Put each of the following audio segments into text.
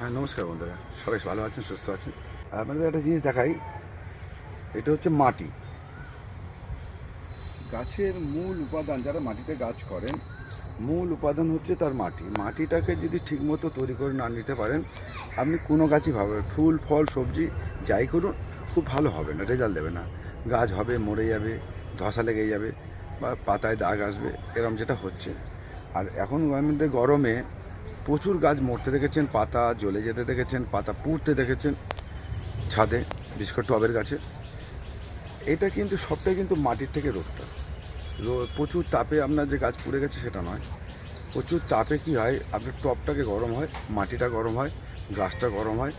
হ্যাঁ নমস্কার বন্ধুরা। সবাই ভালো আছেন, সুস্থ আছেন? আপনাদের একটা জিনিস দেখাই। এটা হচ্ছে মাটি। গাছের মূল উপাদান, যারা মাটিতে গাছ করেন, মূল উপাদান হচ্ছে তার মাটি। মাটিটাকে যদি ঠিকমতো তৈরি করে না নিতে পারেন, আপনি কোনো গাছই ভাবেন ফুল, ফল, সবজি, যাই করুন, খুব ভালো হবে না, রেজাল্ট দেবে না। গাছ হবে, মরে যাবে, ধসা লেগে যাবে, বা পাতায় দাগ আসবে, এরম যেটা হচ্ছে। আর এখন আমাদের গরমে প্রচুর গাছ মরতে দেখেছেন, পাতা জ্বলে যেতে দেখেছেন, পাতা পুড়তে দেখেছেন, ছাদে বিশেষ করে টবের গাছে। এটা কিন্তু সবটাই কিন্তু মাটির থেকে রোগটা প্রচুর তাপে আপনার যে গাছ পুড়ে গেছে সেটা নয়। প্রচুর তাপে কি হয়, আপনার টবটাকে গরম হয়, মাটিটা গরম হয়, গাছটা গরম হয়,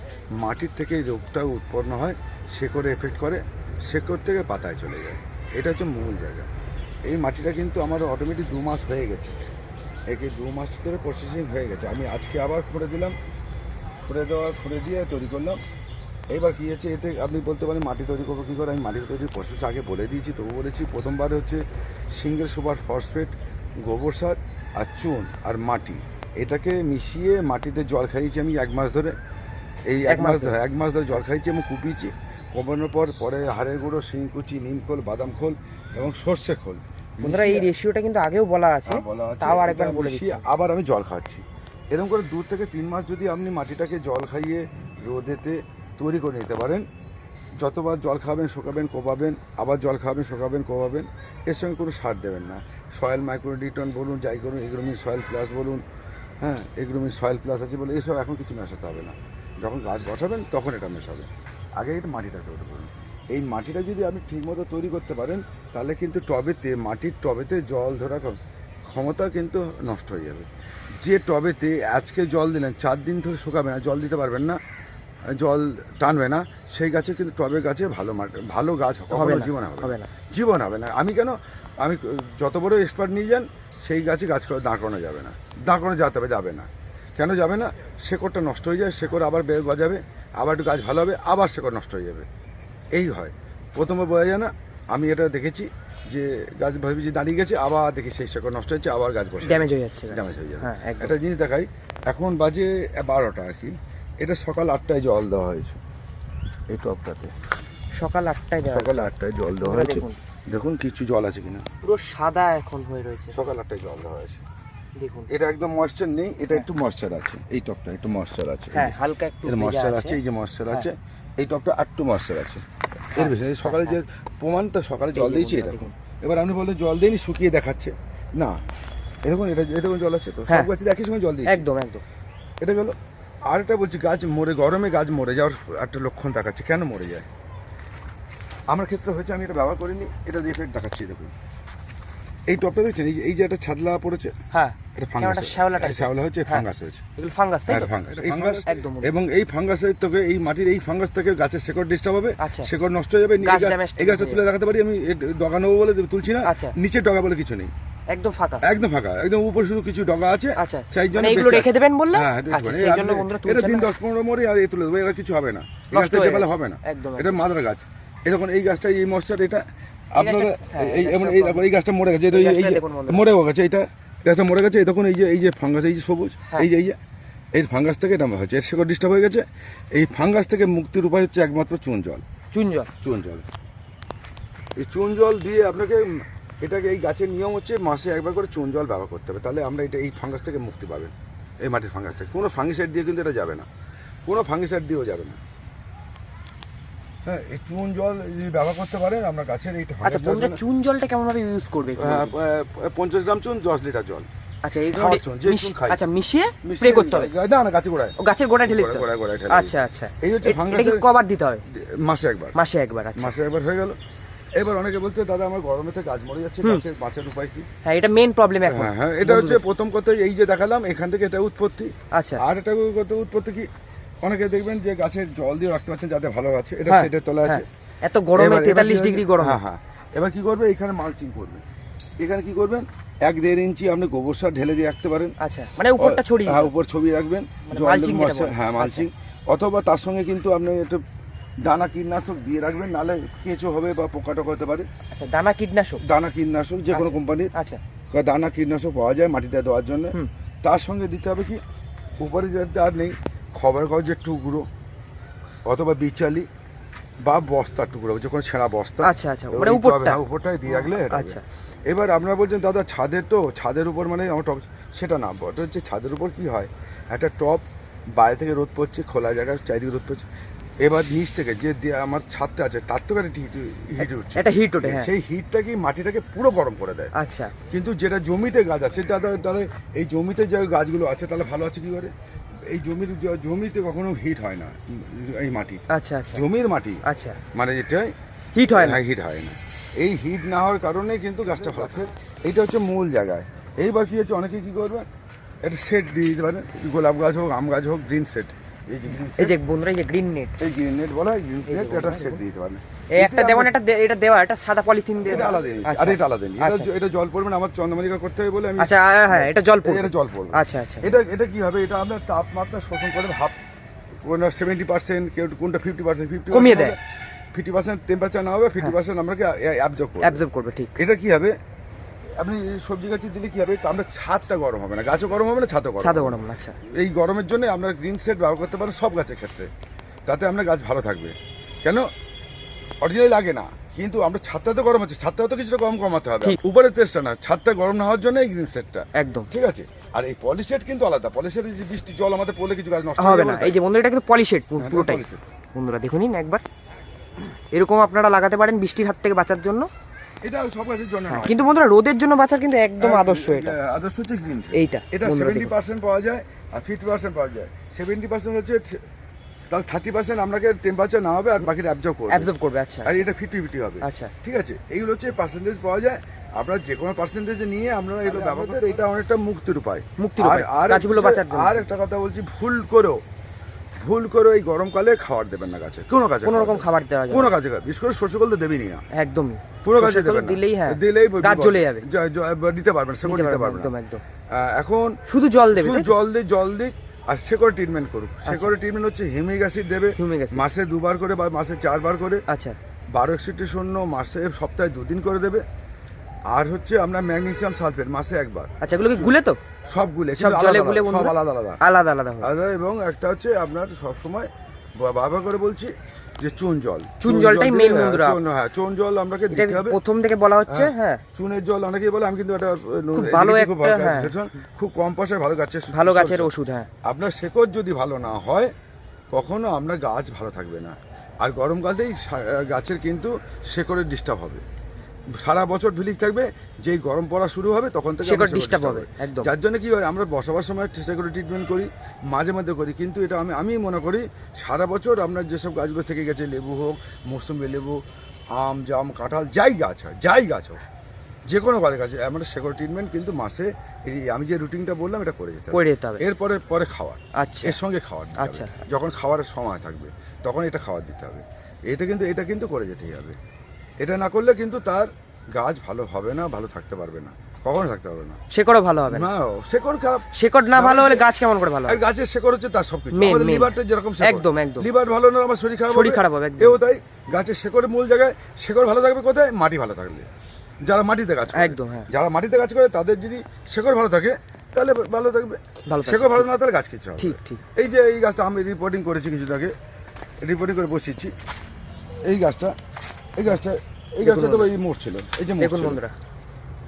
মাটির থেকে রোগটা উৎপন্ন হয়, শেকড়ে এফেক্ট করে, শেকড় থেকে পাতায় চলে যায়। এটা হচ্ছে মূল জায়গা। এই মাটিটা কিন্তু আমার অটোমেটিক দু মাস হয়ে গেছে। একে দু মাস ধরে প্রসেসিং হয়ে গেছে। আমি আজকে আবার খুঁড়ে দিলাম। খুঁড়ে দেওয়া খুঁড়ে দিয়ে তৈরি করলাম। এবার কী হচ্ছে এতে আপনি বলতে পারেন মাটি তৈরি করব কী করে? আমি মাটি তৈরির প্রসেস আগে বলে দিয়েছি তবু বলেছি প্রথমবার হচ্ছে সিঙ্গেল সুপার ফসফেট গোবর সার আর চুন আর মাটি। এটাকে মিশিয়ে মাটিতে জল খাইয়েছি আমি এক মাস ধরে। এই এক মাস ধরে? এক মাস ধরে জল খাইয়েছি এবং কুপিয়েছি। কমানোর পর পরে হাড়ের গুঁড়ো শিংকুচি নিমখোল বাদাম খোল এবং সর্ষে খোল। বন্ধুরা এই রেশিওটা কিন্তু আগেও বলা আছে হ্যাঁ, তাও আরেকবার বলে দিচ্ছি। আবার আমি জল খাওয়াচ্ছি এরকম করে দু থেকে তিন মাস যদি আপনি মাটিটাকে জল খাইয়ে রোদেতে তৈরি করে নিতে পারেন যতবার জল খাবেন শুকাবেন কোপাবেন আবার জল খাবেন শুকাবেন কোপাবেন এর সঙ্গে কোনো সার দেবেন না। সয়েল মাইক্রোডিটন বলুন যাই করুন এগ্রোমিন সয়েল প্লাস বলুন হ্যাঁ এগ্রোমিন সয়েল প্লাস আছে বলে এসব এখন কিছু মেশাতে হবে না। যখন গাছ বসাবেন তখন এটা মেশাবেন। আগে এটা মাটিটা তৈরি করুন। এই মাটিটা যদি আপনি ঠিকমতো তৈরি করতে পারেন তাহলে কিন্তু টবেতে মাটির টবেতে জল ধরা ক্ষমতা কিন্তু নষ্ট হয়ে যাবে। যে টবেতে আজকে জল দিলেন চার দিন ধরে শুকাবে না জল দিতে পারবেন না জল টানবে না সেই গাছে কিন্তু টবের গাছে ভালো মাটি ভালো গাছ হবে জীবন হবে না। জীবন হবে না। আমি কেন? আমি যত বড় এক্সপার্ট নিয়ে যান সেই গাছে গাছ করে দাঁড় যাবে না। দাঁড় করানো যেতে হবে যাবে না। কেন যাবে না? শেকড়টা নষ্ট হয়ে যায় শেকড় আবার বের গজাবে আবার একটু গাছ ভালো হবে আবার শেকড় নষ্ট হয়ে যাবে। এই হয়। প্রথমে বোঝা যায় না আমি এটা দেখেছি যে গাছ ভাবি যে দাঁড়িয়ে গেছে আবার দেখি সেই শেকড় নষ্ট হচ্ছে আবার গাছ বসে ড্যামেজ হয়ে যাচ্ছে ড্যামেজ হয়ে যাবে হ্যাঁ একটা জিনিস দেখাই এখন বাজে বারোটা আর কি। এটা সকাল আটটায় জল দেওয়া হয়েছে এই টপটাতে। সকাল আটটায় সকাল আটটায় জল দেওয়া হয়েছে। দেখুন। দেখুন কিছু জল আছে কিনা। পুরো সাদা এখন হয়ে রয়েছে। সকাল আটটায় জল দেওয়া হয়েছে। দেখুন। এটা একদম ময়েশ্চার নেই এটা একটু ময়েশ্চার আছে। এই টপটা একটু ময়েশ্চার আছে। হ্যাঁ হালকা একটু ময়েশ্চার আছে। আছে এই যে ময়েশ্চার হ্যাঁ। আছে। এই টপটা আটটু ময়েশ্চার আছে। এর বেশি এই সকালে যে প্রমাণ তো সকালে জল দিয়েছি এরকম দেখুন। এবার আপনি বললেন জল দিইনি শুকিয়ে দেখাচ্ছে। না এরকম এটা এরকম জল আছে তো? সব হ্যাঁ। গাছে একই সময় জল দিয়েছি। একদম একদম। এটা গেল আর একটা বলছি গাছ মরে গরমে গাছ মরে যাওয়ার একটা লক্ষণ দেখাচ্ছে। কেন মরে যায়? আমার ক্ষেত্রে হয়েছে আমি এটা ব্যবহার করিনি এটা দিয়ে দেখাচ্ছি দেখুন। এই টপটা দেখছেন? এই যে এই যে একটা ছাদলা পড়েছে? হ্যাঁ। এটা ফাঙ্গাস শ্যাওলা শ্যাওলা হচ্ছে হ্যাঁ। ফাঙ্গাস হয়েছে। এগুলো ফাঙ্গাস তাই হ্যাঁ ফাঙ্গাস ফাঙ্গাস একদম এবং এই ফাঙ্গাসের থেকে এই মাটির এই ফাঙ্গাস থেকে গাছের শেকড় ডিস্টার্ব হবে। আচ্ছা। শেকড় নষ্ট হয়ে যাবে এই গাছটা তুলে দেখাতে পারি আমি ডগা নেব বলে তুলছি না। আচ্ছা। নিচে ডগা বলে কিছু নেই। একদম ফাঁকা। একদম ফাঁকা। একদম উপর শুধু কিছু ডগা আছে। আচ্ছা। সেই জন্য মানে এগুলো রেখে দেবেন বললে হ্যাঁ, আচ্ছা সেই জন্য বন্ধুরা এটা দিন না। দশ পনেরো মরে আর এ তুলে দেবো এটা কিছু হবে না। গাছটা হয়ে। হবে না। একদম, এটা মাদার গাছ। এই এই গাছটা এই মশার এটা আপনারা হ্যাঁ, এই এই গাছটা মরে গেছে। মরে গেছে এটা গাছটা মরে গেছে দেখুন এই যে এই যে ফাঙ্গাস এই যে সবুজ হ্যাঁ। এই যে এই যে এই ফাঙ্গাস থেকে এটা হচ্ছে এর শেকড় ডিস্টার্ব হয়ে গেছে। এই ফাঙ্গাস থেকে মুক্তির উপায় হচ্ছে একমাত্র চুন জল। চুন জল। চুন জল। এই চুন জল দিয়ে আপনাকে এটাকে এই গাছের নিয়ম হচ্ছে মাসে একবার করে চুন জল ব্যবহার করতে হবে। তাহলে আমরা এটা এই ফাঙ্গাস থেকে মুক্তি পাবেন এই মাটির ফাঙ্গাস থেকে। কোনো ফাঙ্গিসাইড দিয়ে কিন্তু এটা যাবে না। কোনো ফাঙ্গিসাইড দিয়েও যাবে না। হ্যাঁ এই চুন জল যদি ব্যবহার করতে পারেন আমরা গাছের এই আচ্ছা বন্ধুরা চুন জলটা কেমন ভাবে ইউজ করবে হ্যাঁ, পঞ্চাশ গ্রাম চুন দশ লিটার জল। আচ্ছা খাই। আচ্ছা মিশিয়ে স্প্রে করতে হবে? না না গাছে গোড়ায়। গাছের গোড়ায় ঢেলে দিতে হবে। আচ্ছা আচ্ছা। এই হচ্ছে ফাঙ্গাসের- দিতে মাসে একবার। মাসে একবার আচ্ছা। মাসে একবার হয়ে গেল। এবার অনেকে বলতে দাদা আমার গরমেতে গাছ মরে যাচ্ছে গাছের বাঁচার উপায় কি? হ্যাঁ এটা মেন প্রবলেম এখন। হ্যাঁ হ্যাঁ এটা হচ্ছে প্রথম কথা এই যে দেখালাম এখান থেকে এটা উৎপত্তি। আচ্ছা। আর এটা কত উৎপত্তি কি? অনেকে দেখবেন যে গাছের জল দিয়ে রাখতে পারছেন যাতে ভালো আছে এটা হ্যাঁ, সেটের তলা আছে হ্যাঁ। এত গরমে এবার- এবার তেতাল্লিশ কি ডিগ্রি হচ্ছে- গরম হ্যাঁ হ্যাঁ। এবার কি করবে? এখানে মালচিং করবে। এখানে কি করবেন? এক দেড় ইঞ্চি আপনি গোবর সার ঢেলে দিয়ে রাখতে পারেন। আচ্ছা মানে উপরটা ছড়িয়ে হ্যাঁ উপর ছবি রাখবেন। মানে জল mulching যেটা মশা- বলে। হ্যাঁ মালচিং অথবা তার সঙ্গে কিন্তু আপনি একটু দানা কীটনাশক দিয়ে রাখবেন নাহলে কেঁচো হবে বা পোকা টোকা হতে পারে। আচ্ছা দানা কীটনাশক? দানা কীটনাশক যে কোনো আচ্ছা। কোম্পানির। আচ্ছা। দানা কীটনাশক পাওয়া যায় মাটিতে দেওয়ার জন্য। হুম। তার সঙ্গে দিতে হবে কি? উপরে যাতে আর নেই খবর কাগজের টুকরো অথবা বিচালি বা বস্তার টুকরো যখন ছেঁড়া বস্তা। আচ্ছা, আচ্ছা, মানে উপরটা? হ্যাঁ, উপরটায় দিয়ে রাখলে আচ্ছা। এবার আপনারা বলছেন দাদা ছাদের তো ছাদের উপর মানে আমার টপ সেটা না ওটা হচ্ছে ছাদের উপর কি হয়? একটা টপ বাইরে থেকে রোদ পড়ছে খোলা জায়গায় চারিদিকে রোদ পড়ছে। এবার নিচ থেকে যে আমার ছাদটা আছে তার তো একটা হিট উঠছে। হিট ওঠে হ্যাঁ। সেই হিটটা কি মাটিটাকে পুরো গরম করে দেয়? আচ্ছা। কিন্তু যেটা জমিতে গাছ আছে দাদা দাদা এই জমিতে যে গাছগুলো আছে তাহলে ভালো আছে কি করে? এই জমির জমিতে কখনো হিট হয় না এই মাটি। আচ্ছা আচ্ছা। জমির মাটি। আচ্ছা। মানে যেটা হিট হয় না। হিট হয় না। এই হিট না হওয়ার কারণে কিন্তু গাছটা ভালো আছে এইটা হচ্ছে মূল জায়গায়। এইবার কি হচ্ছে অনেকে কি করবে? একটা সেট দিয়ে দিতে পারে। গোলাপ গাছ হোক আম গাছ হোক গ্রিন সেট এই যে গ্রিন এই যে বন্ধুরা এই যে গ্রিন নেট এই গ্রিন নেট বলা হয় গ্রিন সেট একটা সেট দিয়ে দিতে এই একটা এটা এটা দেওয়া এটা সাদা পলিথিন দিয়ে এটা আলাদা। আর এটা আলাদা এটা আচ্ছা। এটা জল পড়বে না আমার করতে হবে বলে আমি আচ্ছা হ্যাঁ এটা জল পড়বে। এটা জল পড়বে। আচ্ছা আচ্ছা। এটা এটা কি হবে? এটা আপনার তাপমাত্রা শোষণ করে হাফ কোনটা সেভেন্টি পার্সেন্ট কেউ কোনটা ফিফটি পার্সেন্ট ফিফটি কমিয়ে দেয়। ফিফটি পার্সেন্ট টেম্পারেচার না হবে ফিফটি পার্সেন্ট আমাকে অ্যাবজর্ব করবে। অ্যাবজর্ব করবে ঠিক। এটা কি হবে? আপনি সবজি গাছে দিলে কি হবে? আমরা ছাদটা গরম হবে না। গাছও গরম হবে না ছাদও গরম গরম আচ্ছা। এই গরমের জন্য আমরা গ্রিন সেট ব্যবহার করতে পারি সব গাছের ক্ষেত্রে। তাতে আমরা গাছ ভালো থাকবে। কেন? অরিজিনাল লাগে না। কিন্তু আমরা ছাদটা তো গরম হচ্ছে ছাদটাও তো কিছুটা কম কমাতে হবে। উপরে উপরের না ছাদটা গরম না হওয়ার জন্য এই গ্রিন সেটটা একদম। ঠিক আছে? আর এই পলিসেট কিন্তু আলাদা। পলিসেট যে বৃষ্টি জল আমাদের পড়লে কিছু গাছ নষ্ট হবে না। এই যে বন্ধুরা এটা কিন্তু পলিশেড হ্যাঁ, পুরোটাই। বন্ধুরা দেখুন একবার। এরকম আপনারা লাগাতে পারেন বৃষ্টির হাত থেকে বাঁচার জন্য। এটা সব গাছের জন্য হ্যাঁ। কিন্তু বন্ধুরা রোদের জন্য বাঁচার কিন্তু একদম হ্যাঁ, আদর্শ এটা। আদর্শ হচ্ছে গ্রিন এইটা, এটা বন্ধুরা সেভেন্টি দেখুন। পার্সেন্ট পাওয়া যায় আর ফিফটি পার্সেন্ট পাওয়া যায়। সেভেন্টি পার্সেন্ট হচ্ছে থে- তাহলে থার্টি পার্সেন্ট আপনাকে টেম্পারেচার না হবে আর বাকিটা অ্যাবজর্ব করবে। অ্যাবজর্ব করবে আচ্ছা আর এটা ফিফটি ফিফটি হবে। আচ্ছা। ঠিক আছে? এইগুলো হচ্ছে পার্সেন্টেজ পাওয়া যায়। আপনারা যে কোনো পার্সেন্টেজে নিয়ে আমরা এগুলো ব্যবহার করতে এটা অনেকটা মুক্তির উপায়। মুক্তির আর আর আর একটা কথা বলছি ভুল করেও ভুল করে এই গরমকালে খাবার দেবেন না গাছে। কোনো গাছে কোনো রকম খাবার দেওয়া যাবে কোনো। গাছে। বিশেষ করে শস্য তো দেবেনি না। একদমই। পুরো গাছে দেবেন দিলেই হ্যাঁ দিলেই গাছ জ্বলে যাবে। দিতে পারবেন সেকড় নিতে দিতে পারবেন, একদম একদম। এখন শুধু জল দেবে? জল দিক জল দিক আর শেকড় ট্রিটমেন্ট করুক। শেকড় ট্রিটমেন্ট হচ্ছে হিউমিক অ্যাসিড দেবে মাসে দুবার করে বা মাসে চারবার করে। আচ্ছা। বারো একষট্টি শূন্য মাসে সপ্তাহে দুদিন করে দেবে। আর হচ্ছে আমরা ম্যাগনেসিয়াম সালফেট মাসে একবার। আচ্ছা এগুলো কি গুলে তো? সব গুলে সব জলে আলাদা গুলে সব আলাদা আলাদা। আলাদা আলাদা আলাদা এবং একটা হচ্ছে আপনার সবসময় বাবা করে বলছি যে চুন জল। চুন জলটাই main হ্যাঁ, বন্ধুরা। চুন হ্যাঁ চুন জল দিতে হবে। প্রথম থেকে বলা হচ্ছে হ্যাঁ চুনের জল অনেকেই বলে আমি কিন্তু এটা খুব ভালো একটা, হ্যাঁ। খুব কম পয়সায় ভালো গাছের ভালো গাছের ওষুধ হ্যাঁ। আপনার শেকড় যদি ভালো না হয় কখনো আপনার গাছ ভালো থাকবে না। আর গরমকালেই গাছের কিন্তু শেকড়ের ডিস্টার্ব হবে। সারা বছর ভিলিক থাকবে যেই গরম পড়া শুরু হবে তখন থেকে আমার হবে, একদম। যার জন্য কি হয় আমরা বসবাস সময় শেকড় ট্রিটমেন্ট করি মাঝে মাঝে করি কিন্তু এটা আমি আমি মনে করি সারা বছর আপনার যেসব গাছগুলো থেকে গেছে লেবু হোক মৌসুমি লেবু আম জাম কাঁঠাল যাই গাছ হয় যাই গাছ হোক যে কোনো গাছের গাছে আমরা শেকড় ট্রিটমেন্ট কিন্তু মাসে এই আমি যে রুটিনটা বললাম এটা করে যেতে হবে। করে যেতে হবে এরপরে পরে খাওয়ার আচ্ছা এর সঙ্গে খাওয়ার আচ্ছা। যখন খাওয়ারের সময় থাকবে তখন এটা খাবার দিতে হবে এটা কিন্তু এটা কিন্তু করে যেতেই হবে এটা না করলে কিন্তু তার গাছ ভালো হবে না ভালো থাকতে পারবে না। কখনো থাকতে পারবে না। শেকড়ও ভালো হবে না। শেকড় খারাপ। শেকড় না ভালো হলে গাছ কেমন করে ভালো আর গাছের শেকড় হচ্ছে তার সবকিছু। আমাদের লিভারটা যেরকম একদম, একদম। লিভার ভালো না আমার শরীর খারাপ শরীর খারাপ হবে, একদম। এও তাই গাছের শেকড়ের মূল জায়গায় শেকড় ভালো থাকবে কোথায়? মাটি ভালো থাকলে। যারা মাটিতে কাজ করে। একদম, হ্যাঁ। যারা মাটিতে কাজ করে তাদের যদি শেকড় ভালো থাকে তাহলে ভালো থাকবে। ভালো শেকড় ভালো না তাহলে গাছ কিছু হবে ঠিক ঠিক। এই যে এই গাছটা আমি রিপোর্টিং করেছি কিছুদিন আগে। রিপোর্টিং করে বসিয়েছি। এই গাছটা এই গাছটা এই গাছটা তো এই মোট ছিল এই যে মোট দেখুন বন্ধুরা।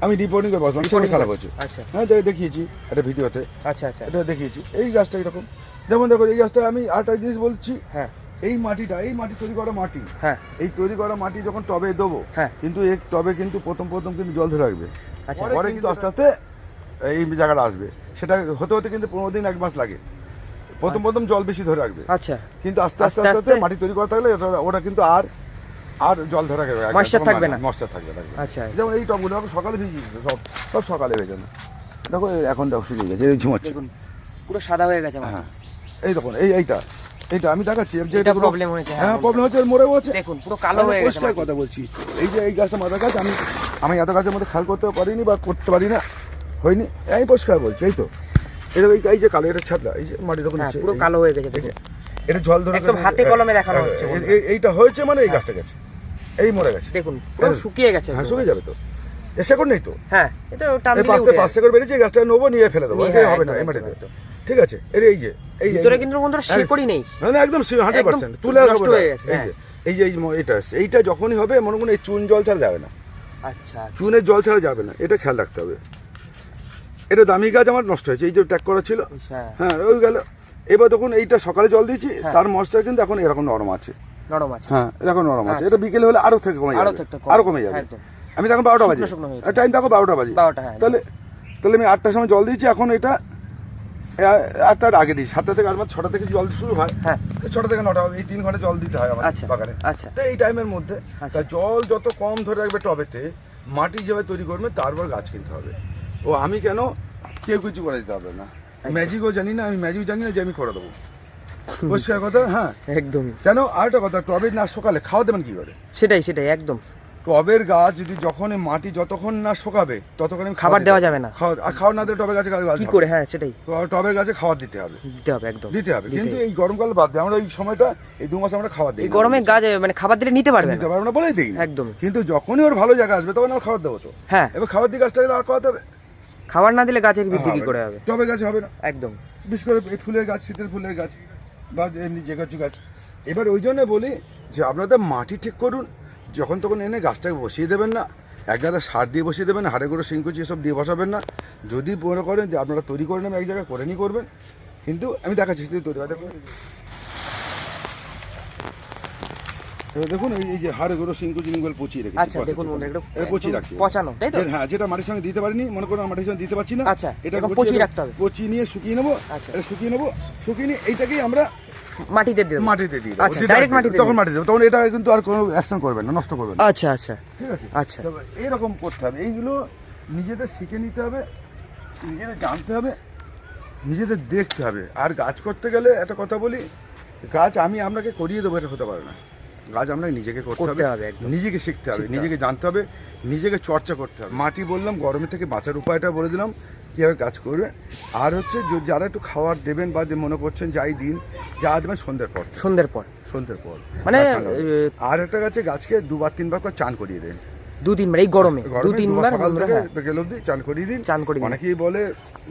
আমি রিপোর্টিং করে বসলাম শরীর খারাপ আচ্ছা। হ্যাঁ দেখিয়েছি একটা ভিডিওতে। আচ্ছা আচ্ছা। এটা দেখিয়েছি। এই গাছটা এরকম। যেমন দেখো এই গাছটা আমি আরেকটা জিনিস বলছি হ্যাঁ। এই মাটিটা এই মাটি তৈরি করা মাটি। হ্যাঁ। এই তৈরি করা মাটি যখন টবে দেবো হ্যাঁ। কিন্তু এই টবে কিন্তু প্রথম প্রথম কিন্তু জল ধরে রাখবে। আচ্ছা। পরে কিন্তু আস্তে আস্তে এই জায়গাটা আসবে। সেটা হতে হতে কিন্তু পনেরো দিন এক মাস লাগে। প্রথম প্রথম জল বেশি ধরে রাখবে। আচ্ছা। কিন্তু আস্তে আস্তে আস্তে আস্তে আস্তে আস্তে- মাটি তৈরি করা থাকলে ওটা ওটা কিন্তু আর আর জল ধরে Moisture থাকবে না। মশার থাকবে না আচ্ছা যেমন এই টবগুলো এখন সকালে ভিজিয়ে সব সব সকালে ভেজে না দেখো এখন দেখো শুকিয়ে গেছে এই ঝুমাচ্ছে। পুরো সাদা হয়ে গেছে হ্যাঁ এই দেখুন এই এইটা এইটা আমি দেখাচ্ছি যে এটা পুরো- problem হয়েছে, হ্যাঁ, প্রবলেম হচ্ছে মরে হচ্ছে দেখুন পুরো কালো হয়ে গেছে পরিষ্কার কথা বলছি এই যে এই গাছটা মাথা গাছ আমি আমি এত গাছের মধ্যে খেয়াল করতে পারিনি বা করতে পারি না হয়নি আমি পরিষ্কার বলছি এই তো। এই এই যে কালো এটা ছাদলা এই যে মাটি দেখুন হ্যাঁ পুরো কালো হয়ে গেছে এই দেখুন এটা জল ধরে একদম হাতে কলমে দেখানো হ্যাঁ, হচ্ছে এই- এইটা হয়েছে মানে এই গাছটা গেছে। এই মরে গেছে। দেখুন পুরো হ্যাঁ। শুকিয়ে গেছে হ্যাঁ শুকিয়ে যাবে তো। এ শেকড় নেই তো? হ্যাঁ এটা টান দিলে পাঁচটা। শেকড় বেরিয়েছে গাছটা নেব নিয়ে ফেলে দেবো। হ্যাঁ, হবে না এই মাটিতে ঠিক আছে এর এই যে এই ভিতরে কিন্তু বন্ধুরা শেকড়ই নেই। না না একদম হান্ড্রেড একদম পার্সেন্ট। তুলে নষ্ট হয়ে গেছে, এই হ্যাঁ। যে এই যে এই যে এটা এইটা যখনই হবে মনে করুন এই চুন জল ছাড়া যাবে না। আচ্ছা আচ্ছা। চুনের জল ছাড়া যাবে না। এটা খেয়াল রাখতে হবে। এটা দামি গাছ আমার নষ্ট হয়েছে। এই যে ট্যাগ করা ছিল হ্যাঁ। হ্যাঁ ওই গেল। এবার দেখুন এইটা সকালে জল দিয়েছি হ্যাঁ। তার মশটা কিন্তু এখন এরকম নরম আছে। নরম আছে। হ্যাঁ এরকম নরম আছে। আচ্ছা। এটা বিকেলে হলে আরও থেকে কমে যাবে। আরও কমে যাবে। আমি তখন বারোটা বাজে। হয়ে। টাইম দেখো বারোটা বাজে। 12টা, হ্যাঁ। তাহলে তাহলে আমি আটটার সময় জল দিয়েছি এখন এটা আটটার আগে দিই সাতটা থেকে আমার ছটা থেকে জল শুরু হয়। হ্যাঁ। ছটা থেকে নটা হবে এই তিন ঘণ্টা জল দিতে হয় আমার আচ্ছা বাগানে। আচ্ছা। তো এই টাইমের মধ্যে আচ্ছা। জল যত কম ধরে রাখবে টবেতে মাটি যেভাবে তৈরি করবে তারপর গাছ কিনতে হবে। ও আমি কেন কেউ কিছু করে দিতে হবে না। ম্যাজিকও জানি না আমি ম্যাজিক জানি না যে আমি করে দেবো। পরিষ্কার কথা? হ্যাঁ। একদমই কেন? আর একটা কথা টবে না সকালে খাওয়া দেবেন কি করে সেটাই সেটাই একদম। টবের গাছ যদি যখন মাটি যতক্ষণ না শোকাবে ততক্ষণ খাবার দেওয়া যাবে না। খাওয়ার আর খাওয়ার না দিলে টবের গাছে গাছ কি করে? হ্যাঁ সেটাই। টবের গাছে খাবার দিতে হবে। দিতে হবে একদম। দিতে হবে। কিন্তু এই গরমকাল বাদ দিয়ে আমরা এই সময়টা এই দু মাস আমরা খাবার দিই গরমে গাছ মানে খাবার দিলে নিতে পারবে দিতে না পারব না বলেই দিই। একদম। কিন্তু যখনই ওর ভালো জায়গা আসবে তখন আর খাবার দেবো তো। হ্যাঁ। এবার খাবার দিয়ে গাছটা আর খাওয়াতে হবে। খাবার না দিলে গাছের বৃদ্ধি কি করে। হবে? টবের গাছে হবে না। একদম। বিশেষ করে এই ফুলের গাছ শীতের ফুলের গাছ বা এমনি যে গাছ গাছ। এবার ওই জন্য বলি যে আপনাদের মাটি ঠিক করুন যখন তখন এনে গাছটাকে বসিয়ে দেবেন না। এক গাদা সার দিয়ে বসিয়ে দেবেন হাড়ে করে শিংকুচি এসব দিয়ে বসাবেন না। যদি মনে করেন যে আপনারা তৈরি করে নেবেন এক জায়গায় করে নিয়ে করবেন। কিন্তু আমি দেখাচ্ছি তৈরি। এবার দেখুন এই- যে হাড়ে পচিয়ে রেখেছি আচ্ছা দেখুন বন্ধু, একটু পচিয়ে রাখছি। পচানো তাই তো? হ্যাঁ যেটা মাটির সঙ্গে দিতে পারিনি মনে করুন মাটির সঙ্গে দিতে পারছি না আচ্ছা, এটা এরকম পচিয়ে পচিয়ে রাখতে হবে। পচিয়ে নিয়ে শুকিয়ে নেব আচ্ছা। শুকিয়ে নেব শুকিয়ে নিয়ে এইটাকেই আমরা মাটিতে দিয়ে মাটিতে দিয়ে আচ্ছা ডাইরেক্ট মাটিতে তখন দেবো তখন এটা কিন্তু আর কোনো অ্যাকশন করবেন না নষ্ট করবেন না। আচ্ছা আচ্ছা ঠিক আছে? আচ্ছা। তবে এইরকম করতে হবে এইগুলো নিজেদের শিখে নিতে হবে নিজেদের জানতে হবে নিজেদের দেখতে হবে। আর গাছ করতে গেলে একটা কথা বলি গাছ আমি আপনাকে করিয়ে দেবো এটা হতে পারে না। গাছ আমরা নিজেকে করতে হবে। নিজেকে শিখতে হবে নিজেকে জানতে হবে নিজেকে চর্চা করতে হবে। মাটি বললাম গরমের থেকে বাঁচার উপায়টা বলে দিলাম কীভাবে কাজ করবে। আর হচ্ছে যারা একটু খাওয়ার দেবেন বা যে মনে করছেন যাই দিন যা দেবেন সন্ধ্যের পর। সন্ধ্যের পর। সন্ধ্যের পর। মানে, আর একটা গাছে গাছকে দুবার তিনবার করে চান করিয়ে দেন। দু তিনবার এই গরমে দু তিনবার সকাল থেকে হ্যাঁ। বিকেল অবধি চান করিয়ে দিন চান করিয়ে দিন। অনেকেই বলে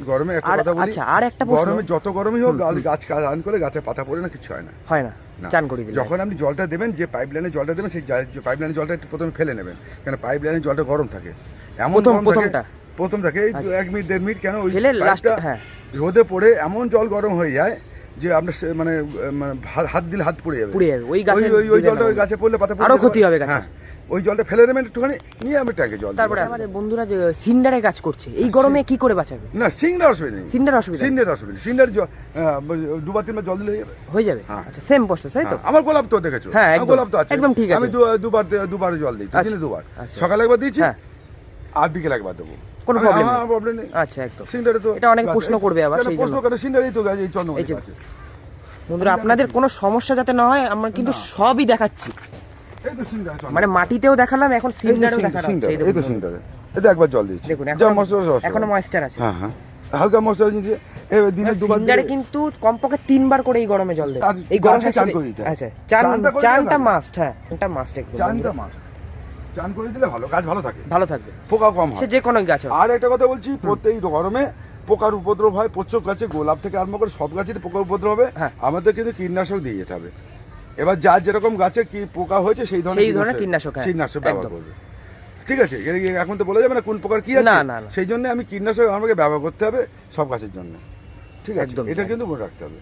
গরমে একটা কথা বলি আচ্ছা আর একটা গরমে যত গরমই হোক গাছ চান করে গাছে পাতা পড়ে না কিছু হয় না হয় না। চান করিয়ে দিলে যখন আপনি জলটা দেবেন যে পাইপ লাইনে জলটা দেবেন সেই পাইপ লাইনে জলটা একটু প্রথমে ফেলে নেবেন কেন পাইপ লাইনে জলটা গরম থাকে এমন প্রথমটা? প্রথম থাকে আচ্ছা। এক মিনিট দেড় মিনিট কেন ওই ফেলে last- হ্যাঁ। রোদে পড়ে এমন জল গরম হয়ে যায় যে আপনার মানে মানে হাত- দিলে হাত পুড়ে যাবে পুড়ে যাবে। ওই গাছে ওই ওই জলটা। ওই গাছে পড়লে পাতা আরও ক্ষতি হবে গাছের। হ্যাঁ ওই জলটা ফেলে দেবেন একটুখানি নিয়ে আমি ট্যাঙ্কে জল তারপরে আমাদের বন্ধুরা যে সিন্ডারে কাজ করছে এই গরমে কি করে বাঁচাবে না সিংডার অসুবিধা নেই সিন্ডার অসুবিধা। সিন্ডার অসুবিধা সিন্ডার দুবার তিনবার জল দিলে হয়ে যাবে হ্যাঁ। আচ্ছা সেম প্রসেস তাই তো হ্যাঁ, আমার গোলাপ তো দেখেছ হ্যাঁ, গোলাপ তো আছে একদম ঠিক আছে। আমি দুবার দুবার জল দিই আচ্ছা, দুবার আচ্ছা। সকালে একবার দিয়েছি হ্যাঁ আর বিকেলে একবার দেবো। কোনো problem নেই। প্রবলেম নেই। আচ্ছা একদম। সিন্ডারে তো এটা অনেকে প্রশ্ন করবে আবার, সেই প্রশ্ন করে সিন্ডারেই তো গাছ এই যে- বন্ধুরা আপনাদের কোনো সমস্যা যাতে না হয় আমরা কিন্তু সবই দেখাচ্ছি। মানে মাটিতেও দেখালাম এখন সিন্ডারেও দেখালাম। এই তো সিন্ডারে একবার জল দিয়েছি। দেখুন এখন। ময়েশ্চার আছে। হ্যাঁ হ্যাঁ। হালকা মশলা দিয়েছি এই দিনে দুবার সিন্ডারে কিন্তু কমপক্ষে তিনবার করে এই গরমে জল দেবে। এই গরমে চান করে দিতে আচ্ছা চান চানটা। মাস্ট হ্যাঁ চানটা মাস্ট একদম। চানটা মাস চান করে দিলে ভালো গাছ ভালো থাকে। ভালো থাকবে পোকা কম সে হয় যে কোনো গাছ। আর একটা কথা বলছি প্রত্যেক গরমে পোকার উপদ্রব হয় প্রচুর গাছে গোলাপ থেকে আরম্ভ করে সব গাছের পোকার উপদ্রব হবে। হ্যাঁ। আমাদের কিন্তু কীটনাশক দিয়ে যেতে হবে। এবার যার যেরকম গাছে কি পোকা হয়েছে সেই ধরনের ধরনের কীটনাশক, হ্যাঁ। কীটনাশক ব্যবহার করবে। ঠিক আছে এখন তো বলা যাবে না কোন পোকার কি আছে। না। সেই জন্য আমি কীটনাশক আমাকে ব্যবহার করতে হবে সব গাছের জন্য। ঠিক আছে এটা কিন্তু মনে রাখতে হবে।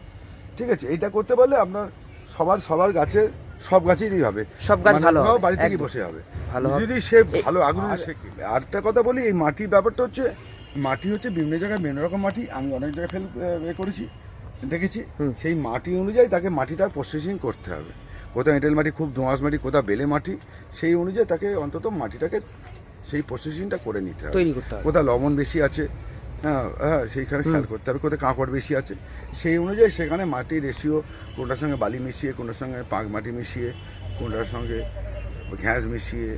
ঠিক আছে এটা করতে পারলে আপনার সবার সবার গাছের সব গাছেরই হবে। সব গাছ মানে ভালো হবে, বাড়ি থেকে বসে হবে। ভালো। যদি সে ভালো আগ্রহ শেখে আর একটা কথা বলি এই মাটির ব্যাপারটা হচ্ছে মাটি হচ্ছে বিভিন্ন জায়গায় বিভিন্ন রকম মাটি আমি অনেক জায়গায় ফেল করেছি দেখেছি। সেই মাটি অনুযায়ী তাকে মাটিটা প্রসেসিং করতে হবে। কোথাও এঁটেল মাটি খুব দোঁয়াশ মাটি কোথাও বেলে মাটি সেই অনুযায়ী তাকে অন্তত মাটিটাকে সেই প্রসেসিংটা করে নিতে হবে। কোথাও লবণ বেশি আছে হ্যাঁ হ্যাঁ সেইখানে খেয়াল করতে হবে কোথায় কাঁকড় বেশি আছে। সেই অনুযায়ী সেখানে মাটির রেশিও কোনটার সঙ্গে বালি মিশিয়ে কোনটার সঙ্গে পাঁক মাটি মিশিয়ে কোনটার সঙ্গে ঘ্যাস মিশিয়ে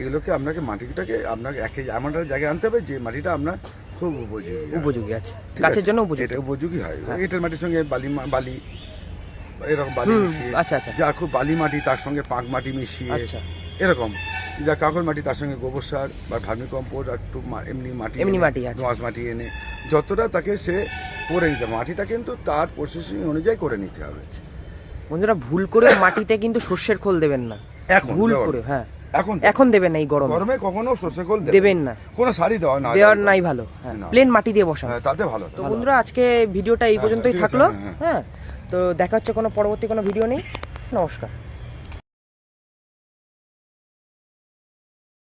এগুলোকে আপনাকে মাটিটাকে আপনাকে এক এমন একটা জায়গায় আনতে হবে যে মাটিটা আপনার খুব উপযোগী উপযোগী আছে গাছের জন্য উপযোগী। এটা উপযোগী হয়। হ্যাঁ। এটার মাটির সঙ্গে বালি বালি এরকম বালি মিশিয়ে আচ্ছা, আচ্ছা। যা খুব বালি মাটি তার সঙ্গে পাঁক মাটি মিশিয়ে আচ্ছা। এরকম। যা কাকর মাটি তার সঙ্গে গোবর সার বা ভার্মি কম্পোস্ট আর একটু এমনি মাটি এমনি মাটি আছে। দোআঁশ মাটি এনে যতটা তাকে সে করে নিতে মাটিটা কিন্তু তার প্রসেসিং অনুযায়ী করে নিতে হবে। বন্ধুরা ভুল করে মাটিতে কিন্তু সর্ষের খোল দেবেন না। এখন ভুল করে হ্যাঁ। এখন এখন দেবেন না এই গরমে। গরমে কখনো সর্ষে খোল দেবেন না। কোনো শাড়ি দেওয়া না দেওয়ার নাই ভালো। হ্যাঁ প্লেন মাটি দিয়ে বসান। হ্যাঁ, তাতে ভালো তো বন্ধুরা আজকে ভিডিওটা এই হ্যাঁ, পর্যন্তই থাকল। হ্যাঁ, হ্যাঁ তো দেখা হচ্ছে কোনো পরবর্তী কোনো ভিডিও নেই নমস্কার।